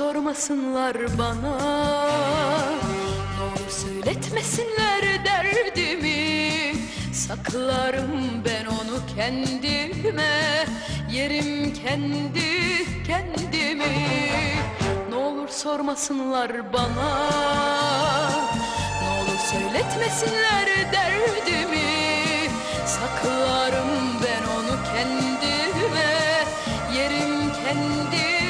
sormasınlar bana. Olur söyletmesinler derdimi. Saklarım ben onu kendime. Yerim kendi kendimi. Ne olur sormasınlar bana. Ne olur söyletmesinler derdimi. Saklarım ben onu kendime. Yerim kendi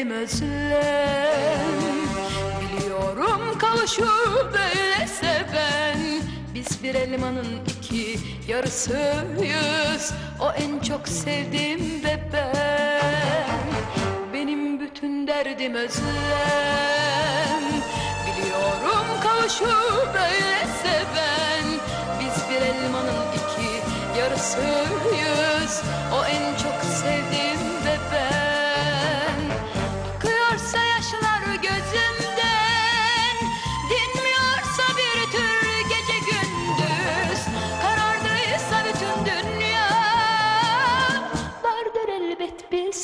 derdim özlem Biliyorum kavuşur böyle seven Biz bir elmanın iki yarısıyız. O en çok sevdiğim ve ben. Benim bütün derdim özlem Biliyorum kavuşur böyle seven Biz bir elmanın iki yarısıyız. O en çok